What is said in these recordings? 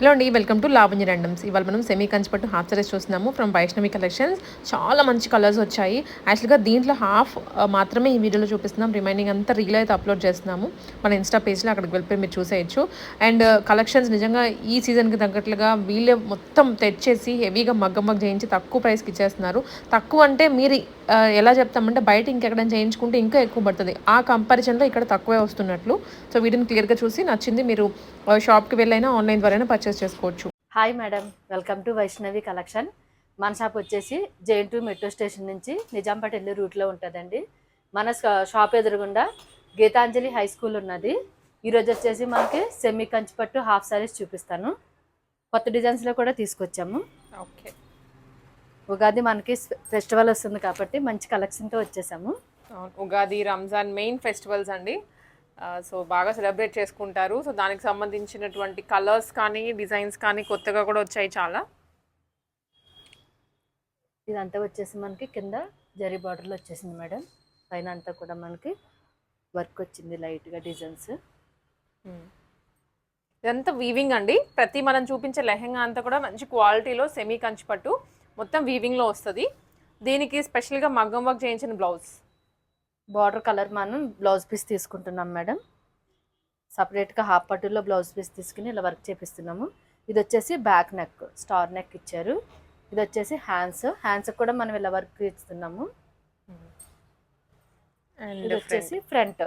Hello అండి welcome to లాభంజ రండమ్స్ ఇవాళ మనం సెమీ కంచిపట్టు హాఫ్ సారీస్ చూస్తున్నాము ఫ్రమ్ వైష్ణవి కలెక్షన్స్. చాలా మంచి కలర్స్ వచ్చాయి. యాక్చువల్గా దీంట్లో హాఫ్ మాత్రమే ఈ వీడియోలో చూపిస్తున్నాం. రిమైనింగ్ అంతా రీల్ అయితే అప్లోడ్ చేస్తున్నాము. మన ఇన్స్టా పేజ్లో అక్కడికి వెళ్ళిపోయి మీరు చూసేయచ్చు. అండ్ కలెక్షన్స్ నిజంగా ఈ సీజన్కి తగ్గట్లుగా వీళ్ళే మొత్తం తెచ్చేసి హెవీగా మగ్గం మగ్గ చేయించి తక్కువ ప్రైస్కి ఇచ్చేస్తున్నారు. తక్కువ అంటే మీరు ఎలా చెప్తామంటే బయట ఇంకెక్కడైనా చేయించుకుంటే ఇంకా ఎక్కువ పడుతుంది. ఆ కంపారిజన్లో ఇక్కడ తక్కువే వస్తున్నట్లు. సో వీటిని క్లియర్గా చూసి నచ్చింది మీరు షాప్కి వెళ్ళైనా ఆన్లైన్ ద్వారా పర్చేస్ చేసుకోవచ్చు. Hi madam welcome to Vaishnavi collection. మన షాప్ వచ్చేసి జైన్ టు మెట్రో స్టేషన్ నుంచి నిజాంపేట వెళ్ళే రూట్లో ఉంటుందండి. మన షాప్ ఎదురుగుండా గీతాంజలి హై స్కూల్ ఉన్నది. ఈరోజు వచ్చేసి మనకి సెమీ కంచిపట్టు హాఫ్ సారీస్ చూపిస్తాను. కొత్త డిజైన్స్లో కూడా తీసుకొచ్చాము. ఓకే. ఉగాది మనకి ఫెస్టివల్ వస్తుంది కాబట్టి మంచి కలెక్షన్తో వచ్చేసాము. ఉగాది రంజాన్ మెయిన్ ఫెస్టివల్స్ అండి. సో బాగా సెలబ్రేట్ చేసుకుంటారు. సో దానికి సంబంధించినటువంటి కలర్స్ కానీ డిజైన్స్ కానీ కొత్తగా కూడా వచ్చాయి చాలా. ఇదంతా వచ్చేసి మనకి కింద జరీ బార్డర్లో వచ్చేసింది మేడం. పైన అంతా కూడా మనకి వర్క్ వచ్చింది లైట్గా డిజైన్స్. ఇదంతా వీవింగ్ అండి. ప్రతి మనం చూపించే లెహెంగా అంతా కూడా మంచి క్వాలిటీలో సెమీ కంచిపట్టు మొత్తం వీవింగ్లో వస్తుంది. దీనికి స్పెషల్గా మగ్గం వర్క్ చేయించిన బ్లౌజ్ బార్డర్ కలర్ మనం బ్లౌజ్ పీస్ తీసుకుంటున్నాం మేడం. సపరేట్గా హాఫ్ పట్టులో బ్లౌజ్ పీస్ తీసుకుని ఇలా వర్క్ చేపిస్తున్నాము. ఇది వచ్చేసి బ్యాక్ నెక్ స్టార్ నెక్ ఇచ్చారు. ఇది వచ్చేసి హ్యాండ్స్ హ్యాండ్స్ కూడా మనం ఇలా వర్క్ ఇస్తున్నాము ఇది వచ్చేసి ఫ్రంట్.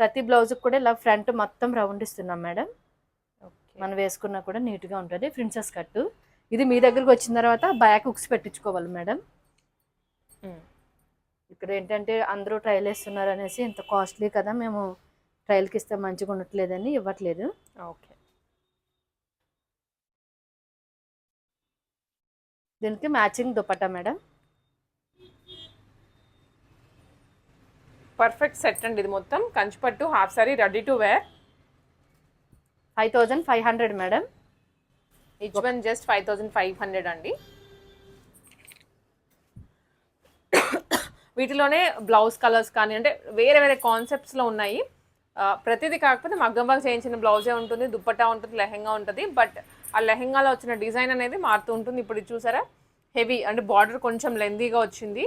ప్రతి బ్లౌజ్ కూడా ఇలా ఫ్రంట్ మొత్తం రౌండ్ ఇస్తున్నాం మేడం. మనం వేసుకున్నా కూడా నీట్గా ఉంటుంది. ప్రిన్సెస్ కట్టు. ఇది మీ దగ్గరకు వచ్చిన తర్వాత బ్యాక్ హుక్స్ పెట్టించుకోవాలి మేడం. ఇక్కడ ఏంటంటే అందరూ ట్రయల్ వేస్తున్నారు అనేసి ఇంత కాస్ట్లీ కదా మేము ట్రయల్కి ఇస్తే మంచిగా ఉండట్లేదని ఇవ్వట్లేదు. ఓకే. దీనికి matching dupatta madam? Perfect set అండి ఇది మొత్తం. కంచిపట్టు half sari ready to wear five thousand five hundred madam. Each one just five thousand five hundred అండి. వీటిలోనే బ్లౌజ్ కలర్స్ కానీ అంటే వేరే వేరే కాన్సెప్ట్స్లో ఉన్నాయి. ప్రతిదీ కాకపోతే మగ్గం వర్క్ చేయించిన బ్లౌజే ఉంటుంది దుప్పట్టా ఉంటుంది లెహెంగా ఉంటుంది. బట్ ఆ లెహెంగాలో వచ్చిన డిజైన్ అనేది మారుతూ ఉంటుంది. ఇప్పుడు చూసారా? హెవీ అంటే బార్డర్ కొంచెం లెందీగా వచ్చింది.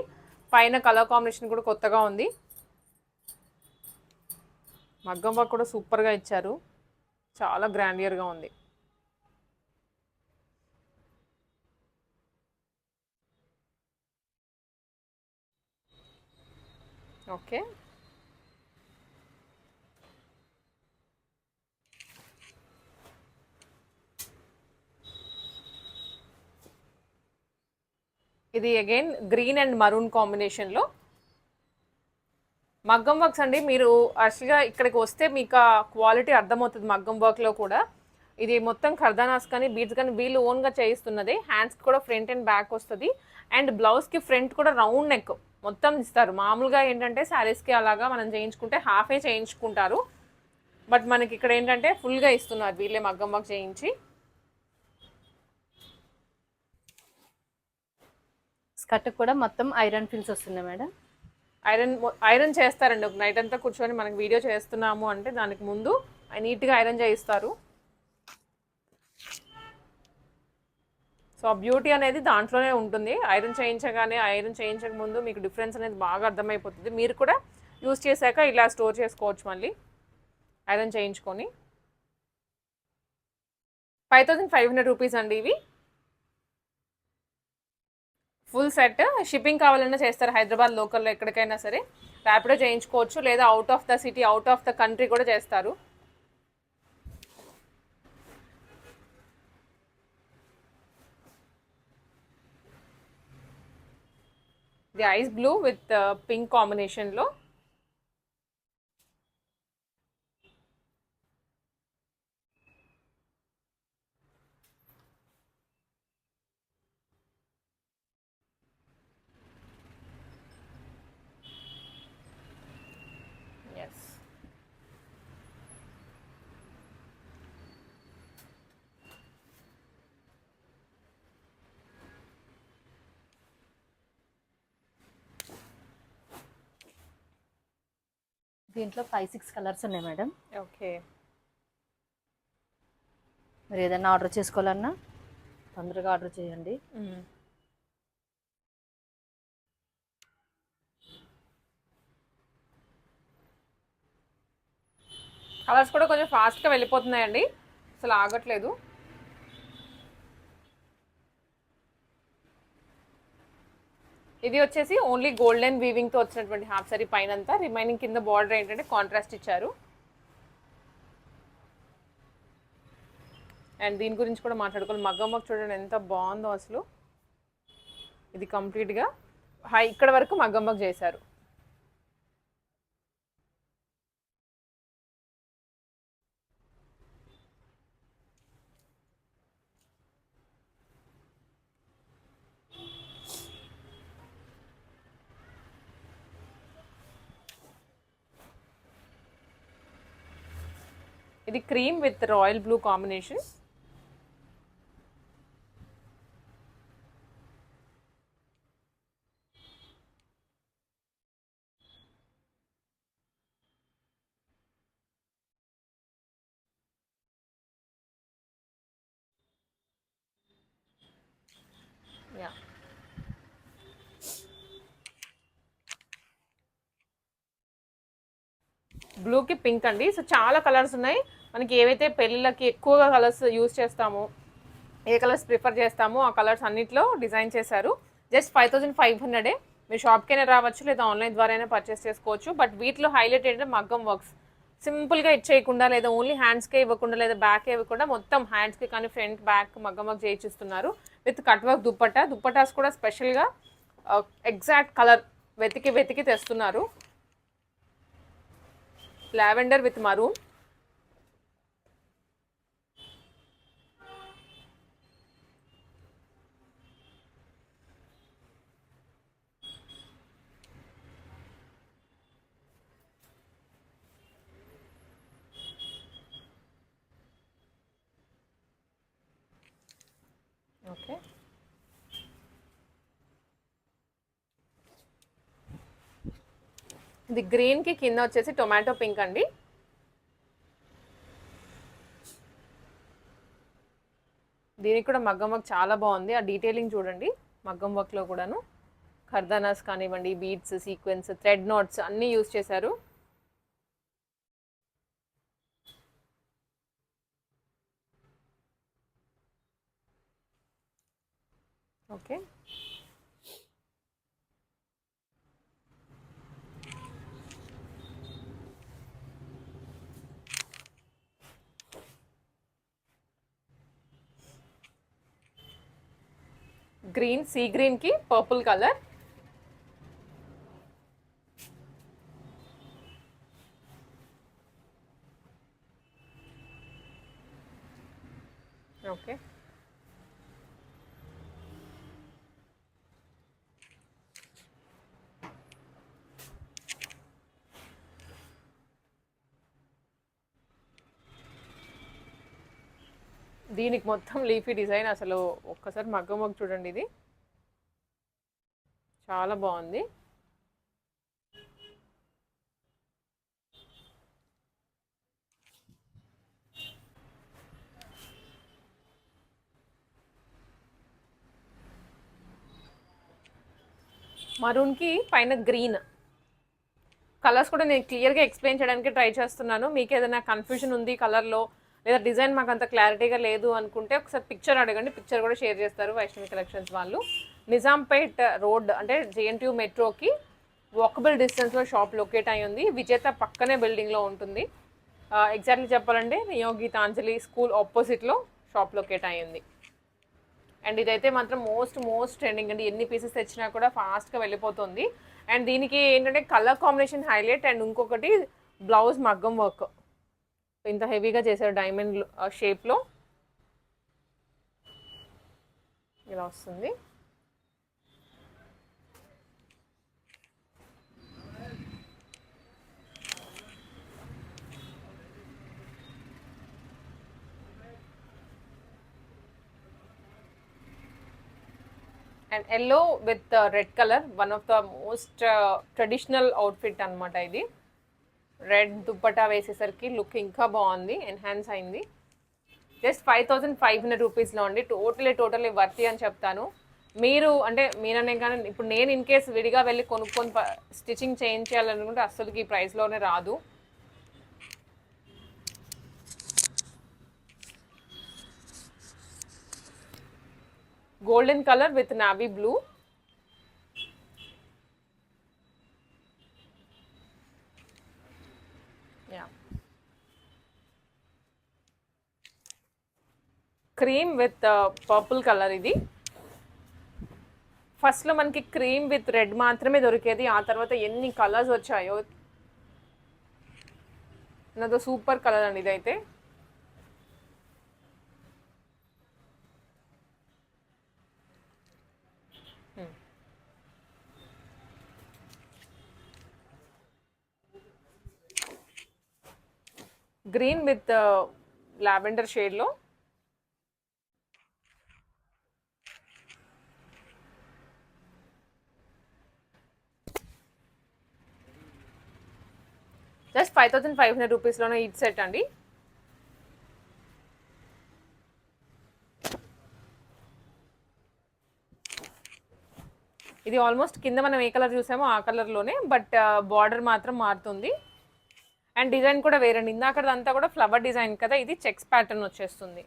పైన కలర్ కాంబినేషన్ కూడా కొత్తగా ఉంది. మగ్గం వర్క్ కూడా సూపర్గా ఇచ్చారు. చాలా గ్రాండియర్గా ఉంది. ఓకే ఇది అగైన్ గ్రీన్ అండ్ మరూన్ కాంబినేషన్లో మగ్గం వర్క్స్ అండి. మీరు యాక్చువల్గా ఇక్కడికి వస్తే మీకు ఆ క్వాలిటీ అర్థమవుతుంది మగ్గం వర్క్లో కూడా. ఇది మొత్తం ఖర్దానాస్ కానీ బీడ్స్ కానీ వీళ్ళు ఓన్గా చేయిస్తున్నది. హ్యాండ్స్కి కూడా ఫ్రంట్ అండ్ బ్యాక్ వస్తుంది. అండ్ బ్లౌజ్కి ఫ్రంట్ కూడా రౌండ్ నెక్ మొత్తం ఇస్తారు. మామూలుగా ఏంటంటే శారీస్కి అలాగా మనం చేయించుకుంటే హాఫే చేయించుకుంటారు. బట్ మనకి ఇక్కడ ఏంటంటే ఫుల్గా ఇస్తున్నారు వీళ్ళే మగ్గం వర్క్ చేయించి. స్కర్ట్ కూడా మొత్తం ఐరన్ ఫిల్స్ వస్తున్నాయి మేడం. ఐరన్ ఐరన్ చేస్తారండి. ఒక నైట్ అంతా కూర్చొని మనకి వీడియో చేస్తున్నాము అంటే దానికి ముందు నీట్గా ఐరన్ చేయిస్తారు. సో ఆ బ్యూటీ అనేది దాంట్లోనే ఉంటుంది. ఐరన్ చేయించగానే ఐరన్ చేయించక ముందు మీకు డిఫరెన్స్ అనేది బాగా అర్థమైపోతుంది. మీరు కూడా యూస్ చేశాక ఇలా స్టోర్ చేసుకోవచ్చు మళ్ళీ. ఐరన్ చేయించుకొని. Five thousand five hundred rupees అండి ఇవి. ఫుల్ సెట్ షిప్పింగ్ కావాలన్నా చేస్తారు. హైదరాబాద్ లోకల్లో ఎక్కడికైనా సరే. ర్యాపిడో చేయించుకోవచ్చు. లేదా out of the city out of the country కూడా చేస్తారు. the eyes blue with the pink combination low దీంట్లో ఫైవ్ సిక్స్ కలర్స్ ఉన్నాయి మేడం ఓకే మీరు ఏదైనా ఆర్డర్ చేసుకోవాలన్నా తొందరగా ఆర్డర్ చేయండి. కలర్స్ కూడా కొంచెం ఫాస్ట్గా వెళ్ళిపోతున్నాయండి. అసలు ఆగట్లేదు. ఇది వచ్చేసి ఓన్లీ గోల్డెన్ వీవింగ్తో వచ్చినటువంటి హాఫ్ సారీ పైన అంతా రిమైనింగ్ కింద బార్డర్ ఏంటంటే కాంట్రాస్ట్ ఇచ్చారు. అండ్ దీని గురించి కూడా మాట్లాడుకోవాలి. మగ్గం వర్క్ చూడండి ఎంత బాగుందో అసలు. ఇది కంప్లీట్గా హై ఇక్కడ వరకు మగ్గం చేశారు. ఇది cream with royal blue combination yeah బ్లూకి పింక్ అండి. సో చాలా కలర్స్ ఉన్నాయి. మనకి ఏవైతే పెళ్ళిళ్ళకి ఎక్కువగా కలర్స్ యూజ్ చేస్తామో ఏ కలర్స్ ప్రిఫర్ చేస్తామో ఆ కలర్స్ అన్నిట్లో డిజైన్ చేశారు. జస్ట్ ఫైవ్ థౌజండ్ ఫైవ్ హండ్రెడే. మీరు షాప్కైనా రావచ్చు లేదా ఆన్లైన్ ద్వారా పర్చేస్ చేసుకోవచ్చు. బట్ వీటిలో హైలైట్ ఏంటంటే మగ్గం వర్క్స్. సింపుల్గా ఇచ్చేయకుండా లేదా ఓన్లీ హ్యాండ్స్కే ఇవ్వకుండా లేదా బ్యాకే ఇవ్వకుండా మొత్తం హ్యాండ్స్కి కానీ ఫ్రంట్ బ్యాక్ మగ్గం వర్క్ చేయిస్తున్నారు. With cut work dupatta. Dupattas కూడా స్పెషల్గా ఎగ్జాక్ట్ కలర్ వెతికి వెతికి తెస్తున్నారు. లావెండర్ విత్ మరూన్ ఓకే ఇది గ్రీన్కి కింద వచ్చేసి టొమాటో పింక్ అండి. దీనికి కూడా మగ్గం వర్క్ చాలా బాగుంది. ఆ డీటెయిలింగ్ చూడండి. మగ్గం వర్క్లో కూడాను. ఖర్దానాస్ కానివ్వండి బీడ్స్ సీక్వెన్స్ థ్రెడ్ నోట్స్ అన్నీ యూస్ చేశారు ఓకే గ్రీన్ సీ గ్రీన్కి పర్పుల్ కలర్ ఓకే దీనికి మొత్తం లీఫీ డిజైన్ అసలు ఒక్కసారి మగ్గ మగ్గ చూడండి ఇది. చాలా బాగుంది. మరూన్కి పైన గ్రీన్. కలర్స్ కూడా నేను క్లియర్గా ఎక్స్ప్లెయిన్ చేయడానికి ట్రై చేస్తున్నాను. మీకు ఏదైనా కన్ఫ్యూజన్ ఉంది కలర్లో లేదా డిజైన్ మాకు అంత క్లారిటీగా లేదు అనుకుంటే ఒకసారి పిక్చర్ అడగండి. పిక్చర్ కూడా షేర్ చేస్తారు వైష్ణవి కలెక్షన్స్ వాళ్ళు. నిజాంపేట్ రోడ్ అంటే జేఎన్టీయూ మెట్రోకి వాకబుల్ డిస్టెన్స్లో షాప్ లొకేట్ అయి ఉంది. విజేత పక్కనే బిల్డింగ్లో ఉంటుంది. ఎగ్జాక్ట్లీ చెప్పాలంటే నియో గీతాంజలి స్కూల్ ఆపోజిట్లో షాప్ లొకేట్ అయ్యింది అండ్ ఇదైతే మాత్రం మోస్ట్ మోస్ట్ ట్రెండింగ్ అండి ఎన్ని పీసెస్ తెచ్చినా కూడా ఫాస్ట్గా వెళ్ళిపోతుంది. అండ్ దీనికి ఏంటంటే కలర్ కాంబినేషన్ హైలైట్ అండ్ ఇంకొకటి బ్లౌజ్ మగ్గం వర్క్ ఇంత హెవీగా చేశారు డైమండ్ షేప్లో ఇలా వస్తుంది. And yellow with red colour one of the most traditional outfit అనమాట ఇది. రెడ్ దుప్పటా వేసేసరికి లుక్ ఇంకా బాగుంది ఎన్హాన్స్ అయింది. Just five thousand five hundred రూపీస్లో అండి. టోటలీ టోటలీ వర్తి అని చెప్తాను. మీరు అంటే మీరనే కానీ ఇప్పుడు నేను ఇన్ కేస్ విడిగా వెళ్ళి కొనుక్కొని స్టిచ్చింగ్ చేయించాలనుకుంటే అస్సలుకి ఈ ప్రైస్లోనే రాదు. Golden colour with navy blue yeah cream with purple colour ఇది. ఫస్ట్లో మనకి క్రీమ్ విత్ రెడ్ మాత్రమే దొరికేది. ఆ తర్వాత ఎన్ని కలర్స్ వచ్చాయో. నాదో సూపర్ కలర్ అండి ఇదైతే. గ్రీన్ విత్ లావెండర్ షేడ్లో. Just five thousand five hundred రూపీస్లోనే it set అండి. ఇది ఆల్మోస్ట్ కింద మనం ఏ కలర్ చూసామో ఆ కలర్లోనే బట్ బార్డర్ మాత్రం మారుతుంది. అండ్ డిజైన్ కూడా వేరండి. ఇందాకదంతా కూడా ఫ్లవర్ డిజైన్ కదా ఇది చెక్స్ ప్యాటర్న్ వచ్చేస్తుంది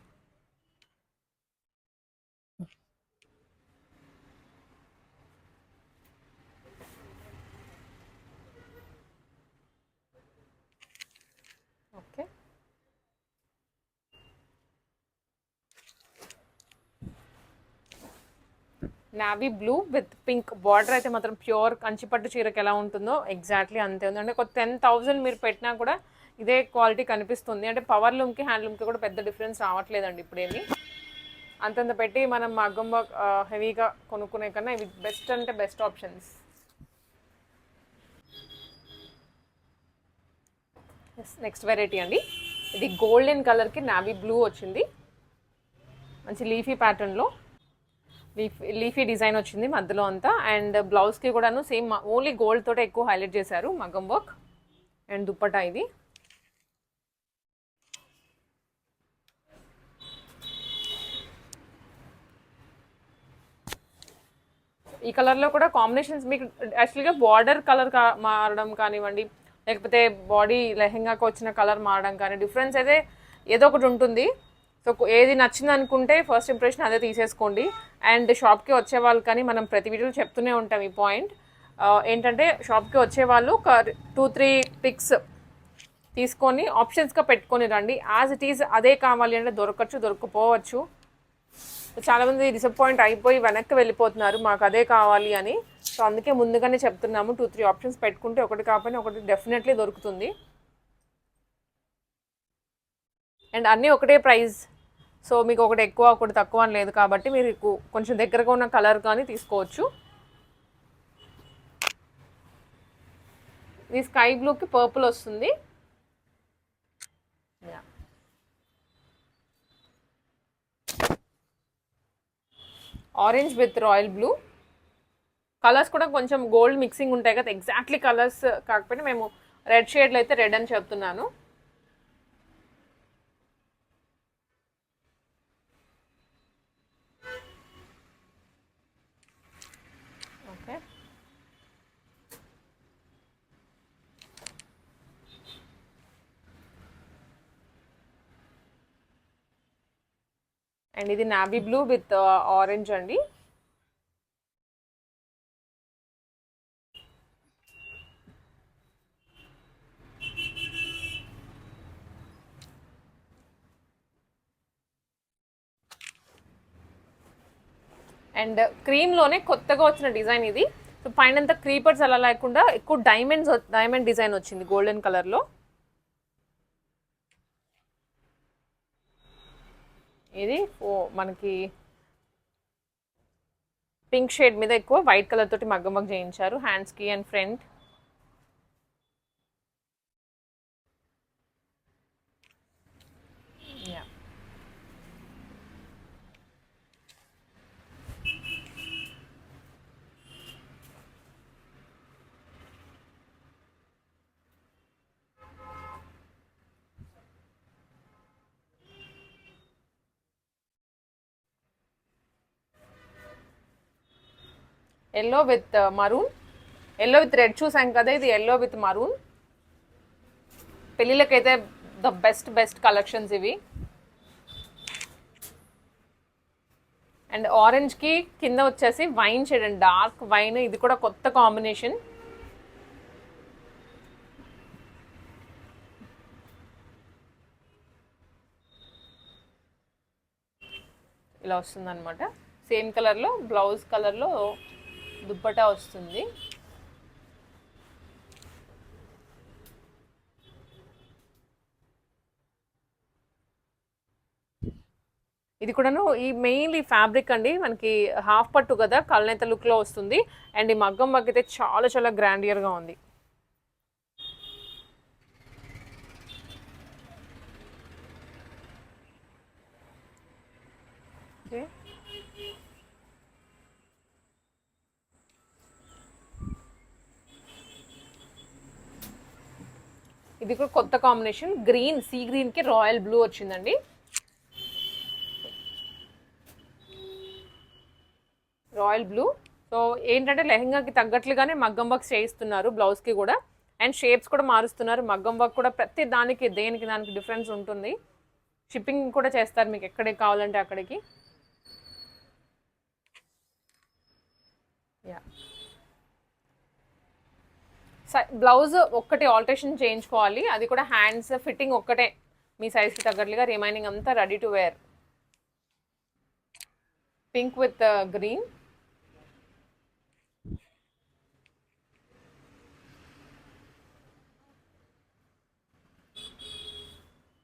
okay navy blue with pink border అయితే మాత్రం ప్యూర్ కంచిపట్టు చీరకి ఎలా ఉంటుందో ఎగ్జాక్ట్లీ అంతే ఉంది. అంటే ఒక టెన్ థౌజండ్ మీరు పెట్టినా కూడా ఇదే క్వాలిటీ కనిపిస్తుంది. అంటే పవర్ లూమ్కి హ్యాండ్ లూమ్కి కూడా పెద్ద డిఫరెన్స్ రావట్లేదండి ఇప్పుడేమి అంతంత పెట్టి మనం మగ్గం వర్క్ హెవీగా కొనుక్కునే కన్నా ఇవి బెస్ట్ అంటే బెస్ట్ ఆప్షన్స్ నెక్స్ట్ వెరైటీ అండి. ఇది గోల్డెన్ కలర్కి నావీ బ్లూ వచ్చింది. మంచి లీఫీ ప్యాటర్న్లో లీఫ్ లీఫీ డిజైన్ వచ్చింది మధ్యలో అంతా. అండ్ బ్లౌజ్కి కూడాను సేమ్ ఓన్లీ గోల్డ్ తోటే ఎక్కువ హైలైట్ చేశారు మగ్గం వర్క్ అండ్ దుప్పటా ఇది. ఈ కలర్లో కూడా కాంబినేషన్స్ మీకు యాక్చువల్గా బార్డర్ కలర్ కా మారడం కానివ్వండి లేకపోతే బాడీ లెహెంగాకి వచ్చిన కలర్ మారడం కానీ డిఫరెన్స్ అయితే ఏదో ఒకటి ఉంటుంది. సో ఏది నచ్చింది అనుకుంటే ఫస్ట్ ఇంప్రెషన్ అదే తీసేసుకోండి. అండ్ షాప్కి వచ్చే వాళ్ళు కానీ మనం ప్రతి వీడియోలో చెప్తూనే ఉంటాం ఈ పాయింట్ uh, ఏంటంటే షాప్కి వచ్చే వాళ్ళు ఒక టూ త్రీ పిక్స్ తీసుకొని ఆప్షన్స్గా పెట్టుకొని రండి. యాజ్ ఇట్ ఈజ్ అదే కావాలి అంటే దొరకచ్చు దొరకపోవచ్చు. చాలామంది డిసప్పాయింట్ అయిపోయి వెనక్కి వెళ్ళిపోతున్నారు మాకు అదే కావాలి అని. సో అందుకే ముందుగానే చెప్తున్నాము టూ త్రీ ఆప్షన్స్ పెట్టుకుంటే ఒకటి కాకపోయినా ఒకటి డెఫినెట్లీ దొరుకుతుంది. అండ్ అన్నీ ఒకటే ప్రైస్ సో మీకు ఒకటి ఎక్కువ ఒకటి తక్కువ అని లేదు కాబట్టి మీరు కొంచెం దగ్గరగా ఉన్న కలర్ కానీ తీసుకోవచ్చు. ఇది స్కై బ్లూకి పర్పుల్ వస్తుంది. Orange with royal blue colours కూడా కొంచెం గోల్డ్ మిక్సింగ్ ఉంటాయి కదా ఎగ్జాక్ట్లీ కలర్స్ కాకపోయినా మేము రెడ్ షేడ్లో అయితే రెడ్ అని చెప్తున్నాను. అండ్ ఇది నావీ బ్లూ విత్ ఆరెంజ్ అండి. అండ్ క్రీమ్లోనే కొత్తగా వచ్చిన డిజైన్ ఇది. సో పైనంతా క్రీపర్స్ అలా లేకుండా ఎక్కువ డైమండ్స్ డైమండ్ డిజైన్ వచ్చింది గోల్డెన్ కలర్లో ఇది ఓ మనకి పింక్ షేడ్ మీద ఎక్కువ వైట్ కలర్ తోటి మగ్గమగ్ చేయించారు. హ్యాండ్స్కి and front yellow with maroon yellow with red చూసాం కదా ఇది ఎల్లో విత్ మరూన్ పెళ్ళిళ్ళకైతే ద బెస్ట్ బెస్ట్ కలెక్షన్స్ ఇవి. అండ్ ఆరెంజ్కి కింద వచ్చేసి wine shade and dark wine ఇది కూడా కొత్త కాంబినేషన్ ఇలా వస్తుందన్నమాట. సేమ్ కలర్లో బ్లౌజ్ కలర్లో దుప్పటా వస్తుంది. ఇది కూడాను ఈ మెయిన్లీ ఫ్యాబ్రిక్ అండి. మనకి హాఫ్ పట్టు కదా కళ్ళనైతే లుక్లో వస్తుంది. అండ్ ఈ మగ్గం వర్క్ చాలా చాలా గ్రాండియర్గా ఉంది ఓకే ఇది కొత్త కాంబినేషన్ గ్రీన్ సీ గ్రీన్కి రాయల్ బ్లూ వచ్చిందండి. Royal blue. సో ఏంటంటే లెహంగాకి తగ్గట్లుగానే మగ్గం వర్క్ చేయిస్తున్నారు బ్లౌజ్కి కూడా. అండ్ షేప్స్ కూడా మారుస్తున్నారు. మగ్గం వర్క్ కూడా ప్రతి దానికి దేనికి దానికి డిఫరెన్స్ ఉంటుంది. షిప్పింగ్ కూడా చేస్తారు మీకు ఎక్కడికి కావాలంటే అక్కడికి. యా బ్లౌజ్ ఒక్కటి ఆల్టరేషన్ చేయించుకోవాలి. అది కూడా హ్యాండ్స్ ఫిట్టింగ్ ఒక్కటే. మీ సైజ్కి తగ్గట్లుగా రిమైనింగ్ అంతా ready to wear. Pink with uh, green.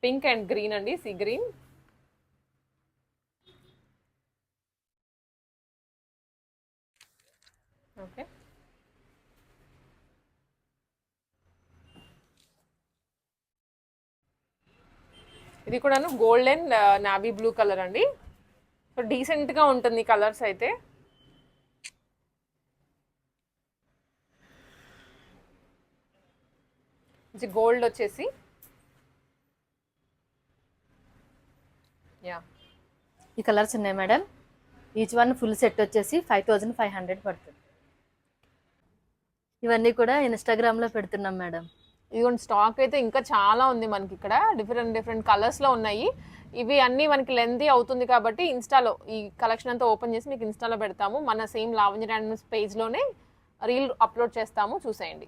Pink and green అండి సీ గ్రీన్ ఓకే ఇది కూడాను గోల్డెన్ నావీ బ్లూ కలర్ అండి. సో డీసెంట్గా ఉంటుంది కలర్స్ అయితే. ఇది గోల్డ్ వచ్చేసి. యా ఈ కలర్స్ ఉన్నాయి madam. Each one full set వచ్చేసి ఫైవ్ థౌజండ్ ఫైవ్ హండ్రెడ్ పడుతుంది. ఇవన్నీ కూడా ఇన్స్టాగ్రామ్లో పెడుతున్నాం మేడం. ఇదిగోండి స్టాక్ అయితే ఇంకా చాలా ఉంది మనకి ఇక్కడ. డిఫరెంట్ డిఫరెంట్ కలర్స్లో ఉన్నాయి. ఇవి అన్నీ మనకి లెంతీ అవుతుంది కాబట్టి ఇన్స్టాలో ఈ కలెక్షన్ అంతా ఓపెన్ చేసి మీకు ఇన్స్టాలో పెడతాము. మన సేమ్ లావణ్య ర్యాండమ్స్ పేజ్లోనే రీల్ అప్లోడ్ చేస్తాము. చూసేయండి.